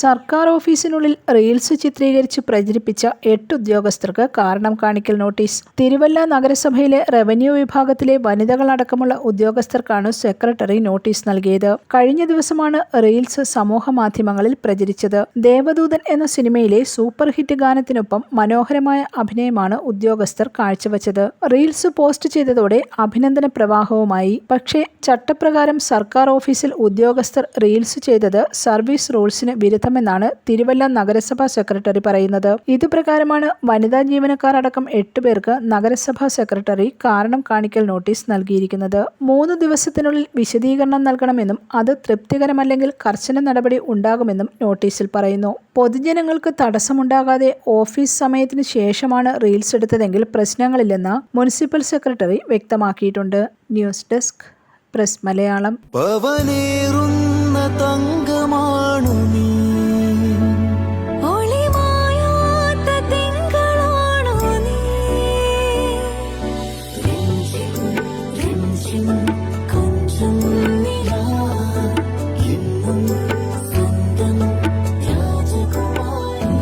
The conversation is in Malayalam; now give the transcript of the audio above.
സർക്കാർ ഓഫീസിനുള്ളിൽ റീൽസ് ചിത്രീകരിച്ച് പ്രചരിപ്പിച്ച എട്ട് ഉദ്യോഗസ്ഥർക്ക് കാരണം കാണിക്കൽ നോട്ടീസ്. തിരുവല്ല നഗരസഭയിലെ റവന്യൂ വിഭാഗത്തിലെ വനിതകളടക്കമുള്ള ഉദ്യോഗസ്ഥർക്കാണ് സെക്രട്ടറി നോട്ടീസ് നൽകിയത്. കഴിഞ്ഞ ദിവസമാണ് റീൽസ് സമൂഹ മാധ്യമങ്ങളിൽ പ്രചരിച്ചത്. ദേവദൂതൻ എന്ന സിനിമയിലെ സൂപ്പർ ഹിറ്റ് ഗാനത്തിനൊപ്പം മനോഹരമായ അഭിനയമാണ് ഉദ്യോഗസ്ഥർ കാഴ്ചവെച്ചത്. റീൽസ് പോസ്റ്റ് ചെയ്തതോടെ അഭിനന്ദന പ്രവാഹവുമായി. പക്ഷേ ചട്ടപ്രകാരം സർക്കാർ ഓഫീസിൽ ഉദ്യോഗസ്ഥർ റീൽസ് ചെയ്തത് സർവീസ് റൂൾസിന് വിരുദ്ധമെന്നാണ് തിരുവല്ല നഗരസഭാ സെക്രട്ടറി പറയുന്നത്. ഇതുപ്രകാരമാണ് വനിതാ ജീവനക്കാർ അടക്കം എട്ട് പേർക്ക് നഗരസഭാ സെക്രട്ടറി കാരണം കാണിക്കൽ നോട്ടീസ് നൽകിയിരിക്കുന്നത്. മൂന്ന് ദിവസത്തിനുള്ളിൽ വിശദീകരണം നൽകണമെന്നും അത് തൃപ്തികരമല്ലെങ്കിൽ കർശന നടപടി ഉണ്ടാകുമെന്നും നോട്ടീസിൽ പറയുന്നു. പൊതുജനങ്ങൾക്ക് തടസ്സമുണ്ടാകാതെ ഓഫീസ് സമയത്തിന് ശേഷമാണ് റീൽസ് എടുത്തതെങ്കിൽ പ്രശ്നങ്ങളില്ലെന്ന് മുനിസിപ്പൽ സെക്രട്ടറി വ്യക്തമാക്കിയിട്ടുണ്ട്. News desk press Malayalam. രാജകുമാരി